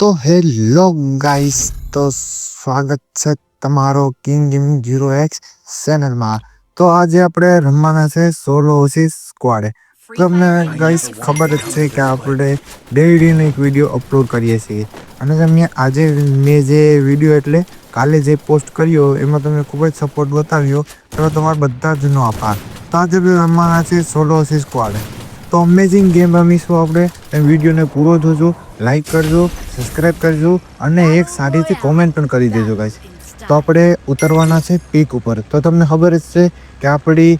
તો hello guys, તો સ્વાગત છે તમારો કિંગ ગેમ જીરો એક્સ ચેનલમાં. તો આજે આપણે રમવાના છે સોલો ઓસી સ્ક્વાડે. તમને ગાઈસ ખબર જ છે કે આપણે ડેઈલીનો એક વીડિયો અપલોડ કરીએ છીએ. અને તમે આજે મેં જે વીડિયો એટલે કાલે જે પોસ્ટ કર્યો, એમાં તમે ખૂબ જ સપોર્ટ બતાવ્યો, તો તમારા બધા જનો આભાર. તો આજે બી રમવાના છે સોલો ઓસી સ્કવાડે. તો અમેઝિંગ ગેમ રમીશું આપણે. વિડીયોને પૂરો જોજો. લાઈક કરજો સબસ્ક્રાઈબ કરજો અને એક સારીથી કોમેન્ટ પણ કરી દેજો ગાઈસ તો આપણે ઉતરવાના છે પીક ઉપર. તો તમને ખબર જ છે કે આપણી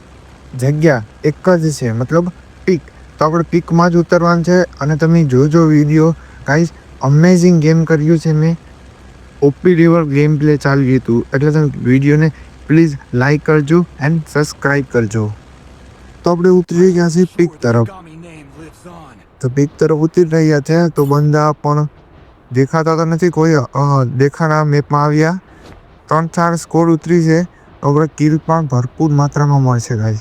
જગ્યા એક જ છે, મતલબ પીક તો આપણે પીકમાં જ ઉતરવાનું છે અને તમે જોજો વીડિયો ગાઈસ અમેઝિંગ ગેમ કર્યું છે મેં. ઓપી રિવર ગેમ પ્લે ચાલ્યું હતું. એટલે તમે વિડીયોને પ્લીઝ લાઈક કરજો એન્ડ સબસ્ક્રાઈબ કરજો. તો આપણે ઉતરી ગયા છીએ પીક તરફ. તો પીક તરફ ઉતરી રહ્યા છે તો બંદા પણ દેખાતા તો નથી. કોઈ અ, દેખાડા મેપમાં આવ્યા. ત્રણ ચાર સ્કોર ઉતરી છે. આપણે કિલ પણ ભરપૂર માત્રામાં મળશે ગાઈઝ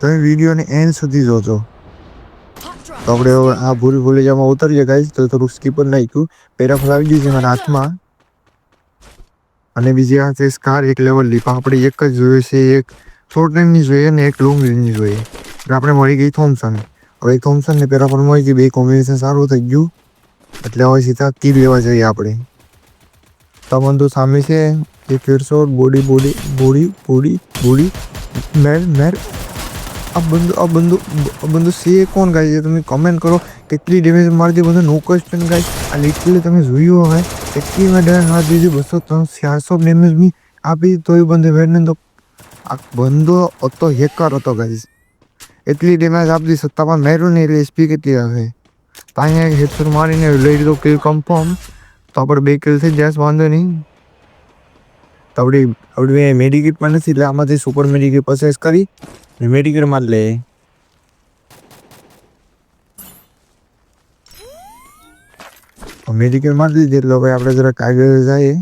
તમે વિડીયોને એન્ડ સુધી જોજો. તો આપણે આ ભૂલ ભૂલેજામાં ઉતરીએ ગાઈસ તો થોડું સ્કીપર નાખ્યું. પેરાફલ આવી ગયું છે મારા હાથમાં. અને બીજી આ છે સ્કાર એક લેવલ લીપ આપણે એક જ જોઈએ છે એક શોર્ટ રેન્જની જોઈએ ને એક લોંગ રેન્જની જોઈએ. આપણે મળી ગઈ થોમ્સન હવે થોમ્સન ને પેરાફલ મળી ગઈ બે કોમ્બિનેશન સારું થઈ ગયું. એટલે હવે સીધા કિલ લેવા જઈએ આપણે. તો બંધુ સામે છે એ headshot body body body body body, મેર મેર. આ બંદુ આ બંદુ આ બંદુ સે કોણ ગાય? છે તમે કમેન્ટ કરો, કેટલી ડેમેજ મારી દીધી બધું. No question guy. આ લિટરલી તમે જોયું હવે કેટલી મેં ડેમેજ મારી દીધી? બસો ત્રણ, ચારસો ડેમેજ બી આપી તોય બંદે વેડને તો આ બંદો હતો હેકર હતો ગાઈસ એટલી ડેમેજ આપતી સત્તા પણ મેરું નહીં એટલે એસપી કેટલી આવે? તો અહીંયા હેડશોટ મારીને લઈ લીધો કિલ કન્ફર્મ તો આપણે બે કિલ થઈ જાય, વાંધો નહીં. તો આપણી આપણી મેડિકેટ પણ નથી, એટલે આમાંથી સુપર મેડિકેટ પરચેસ કરી ને મેડિકેટમાં જ લે. મેડિકેટમાં જ લીધી, એટલે ભાઈ આપણે જરા કાગળ જઈએ.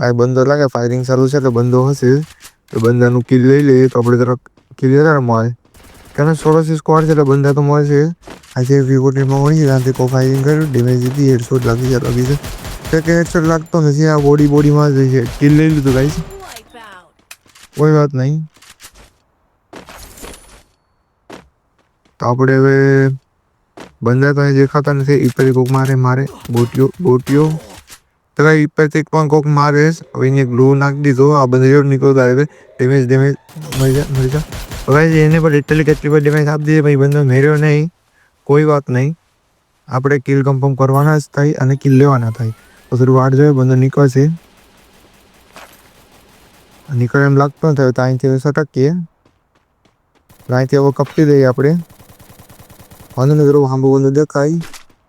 આ બંદર લાગે ફાયરિંગ ચાલુ છે એટલે બંદો હશે. તો બંદાનું કિલ લઈ લઈએ તો આપણે તરફ કિલ વધારે મળે કારણ સોળસી સ્કોર છે એટલે બંદા તો મળશે આજે વિવોટીમાં મળી ત્યાંથી કો ફાયરિંગ કર્યું ડેમેજ દીધી હેડશોટ લાગી છે લાગી છે. કે હેડશોટ લાગતો નથી, આ બોડી બોડીમાં જ છે. કિલ લઈ લીધું ગાઈસ કોઈ વાત નહીં. તો આપણે હવે બંદા તો દેખાતા નથી. એ ઈપર કોક મારે મારે, બોટીઓ બોટીઓ. તો કઈ પણ કોક મારે એને ગ્લુ નાખી દીધો. આ બંધ નીકળતા આવે ડેમેજ ડેમેજ મરી જા મરી જા. હવે એને પણ એટલી કેટલી પણ ડેમેજ આપી દીધી ભાઈ બંધો મેર્યો નહીં. કોઈ વાત નહીં. આપણે કિલ કન્ફર્મ કરવાના જ થાય અને કિલ લેવાના થાય. તો થોડી વાટ જોઈએ બંદો નીકળશે. નીકળે એમ લાગતો નથી. તો અહીંથી હવે સટકીએ. ત્યાંથી હવે કપટી દઈએ આપણે. વાંધો નહીં થોડું હાંભું બંધુ દેખાય.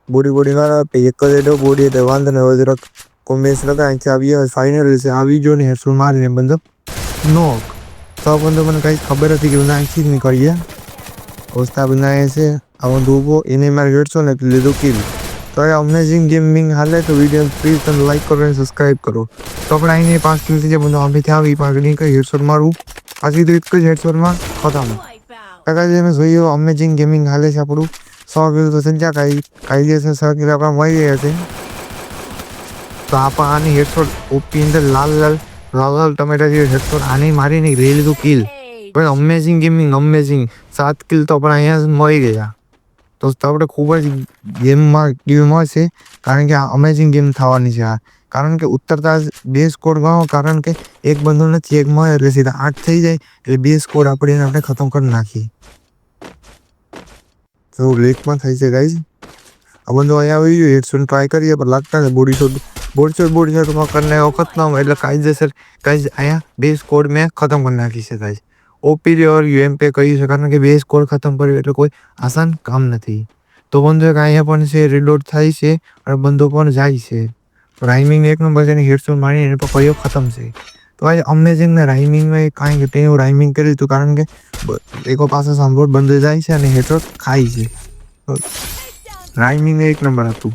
બોડી બોડી ના આપે એક જ એડો બોડી એટલે વાંધો નહીં. હવે જરાક કોમ્બિનેશન લગાય અહીંથી આવીએ ફાઇનલ છે આવી જો ને હેડશોટ મારીને બંધો. નોક તો બંધો મને કંઈ ખબર હતી કે બંધા અહીંથી જ નીકળીએ અવસ્થા બનાવે છે, આ બંધો ઊભો એને મારે હેડસો ને લીધું કિલ તો એ અમેઝિંગ ગેમિંગ હાલે, તો વીડિયો પ્લીઝ તમે લાઈક કરો અને સબસ્ક્રાઈબ કરો. તો આપણે અહીંને પાંચ કિલ જે બંધો ત્યાં આવી પાંચ નીકળી હેડશોટ મારું. પાછી તો એક જ હેડશોટમાં ખતમ. કાકા જે મેં જોયું અમેઝિંગ ગેમિંગ હાલે છે આપણું. સો કિલો તો સંખ્યા કાંઈ કાયદેસર સો કિલો આપણા મળી ગયા છે. તો આપણે આની હેડશોટ ઓપી અંદર લાલ લાલ લાલ લાલ ટમેટા જે હેડશોટ આની મારીને લઈ લીધું કિલ. પણ અમેઝિંગ ગેમિંગ અમેઝિંગ સાત કિલ તો આપણે અહીંયા મળી ગયા. તો આપણે ખૂબ જ ગેમમાં કિલ મળશે કારણ કે આ અમેઝિંગ ગેમ થવાની છે આ. કારણ કે ઉતરતા બે સ્કોર ગણો, કારણ કે એક બંધો નથી, એક મળે એટલે સીધા આઠ થઈ જાય, એટલે બે સ્કોર આપણે એને આપણે ખતમ કરી નાખીએ. તો લેકમાં થઈ છે ગાઈઝ આ બંધો અહીંયા આવી ગયો. હેડશોટ ટ્રાય કરીએ, પણ લાગતા છે બોડી શોટ બોડી શોટમાં કરીને વખત ના હોય એટલે કાયદેસર ગાઈઝ અહીંયા બે સ્કોર મેં ખતમ કરી નાખી છે થાય ઓપી ઓર યુએમપે કહ્યું છે કારણ કે બે સ્કોર ખતમ કર્યો એટલે કોઈ આસાન કામ નથી. તો બંધો એક અહીંયા પણ છે રિલોડ થાય છે અને બંધો પણ જાય છે. રાઇમિંગ એક નંબર છે હેડસો મારી એને પર કયો ખતમ છે. તો આ અમેઝિંગ ને રાઇમિંગમાં કાંઈ કે તેનું રાઇમિંગ કર્યું હતું કારણ કે એકો પાસે સાંભળ બંધ જાય છે અને હેઠળ ખાય છે. રાઇમિંગ એક નંબર હતું.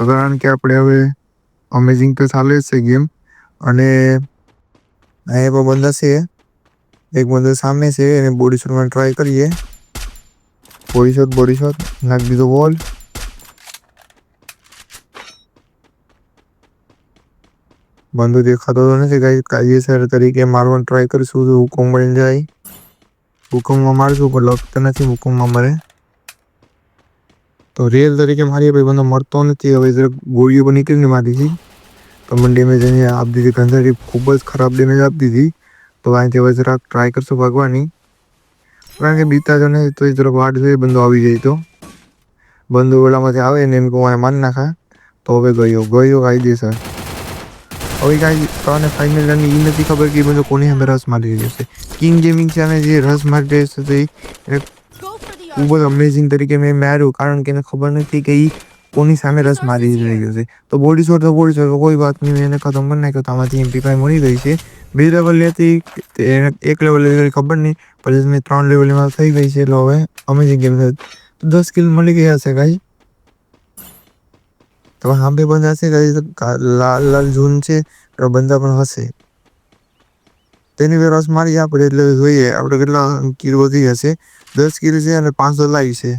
તો કારણ કે આપણે હવે અમેઝિંગ તો ચાલે જ છે ગેમ અને અહીંયા પણ બંધ છે. એક બંધ સામે છે. એને બોડી શોટમાં ટ્રાય કરીએ. બોડી શોટ બોડી શોટ નાખી દીધો બોલ બંધુ દેખાતો તો નથી. કાંઈ કાયદેસર તરીકે મારવાનો ટ્રાય કરીશું. તો હુકમ મળી જાય. હુકમમાં મારશું, પણ લગતો નથી. હુકમમાં મરે. તો રિયલ તરીકે મારી ભાઈ બંધો મળતો નથી. હવે જરાક ગોળીઓ પણ નીકળીને મારી હતી. તો મને ડેમેજ અહીંયા આપી દીધી. ગંધારી ખૂબ જ ખરાબ ડેમેજ આપી દીધી. તો અહીંથી હવે જરાક ટ્રાય કરશું ભાગવાની. કારણ કે બીતા જો ને તો એ જરાક વાટ જોઈએ બંધો આવી જાય તો. બંધુ ઓલામાંથી આવે ને એમ કહું માન નાખા. તો હવે ગયો. ગયો કાયદેસર હવે કાંઈ તને ફાઇનલ અને એ નથી ખબર કે એ બધો કોની સામે રસ મારી રહ્યો છે. કિંગ ગેમિંગ સામે જે રસ મારી રહ્યો છે તો એને ખૂબ જ અમેઝિંગ તરીકે મેં માર્યું, કારણ કે એને ખબર નથી કે એ કોની સામે રસ મારી રહ્યો છે. તો બોડી શોટ તો બોડી શોટ કોઈ વાત નહીં, એને ખતમ કરી નાખ્યો તો આમાંથી એમપી ફાઈ મળી ગઈ છે. બે લેવલ હતી, તે એને એક લેવલ લેતી ખબર નહીં પછી મેં ત્રણ લેવલમાં થઈ ગઈ છે, એટલે હવે અમેઝિંગ ગેમ છે. તો દસ કિલ મળી ગયા છે ગાઈ તો સાંભે બંધ હશે ગાઈ લાલ લાલ ઝૂન છે, તો બંદા પણ હશે. તેની બે મારી આપણે એટલે જોઈએ. આપણે કેટલા કિલ વધી હશે? દસ કિલ છે અને પાંચસો લાવી છે.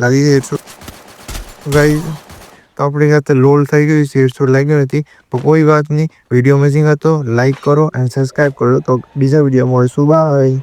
લાગી છે. એકસો ગાઈ તો આપણી સાથે લોલ થઈ ગયું છે. એકસો લાગ્યો નથી. તો કોઈ વાત નહીં. વીડિયો મેસિંગ હતો. લાઈક કરો અને સબસ્ક્રાઈબ કરો. તો બીજા વીડિયો મળીશું. બાય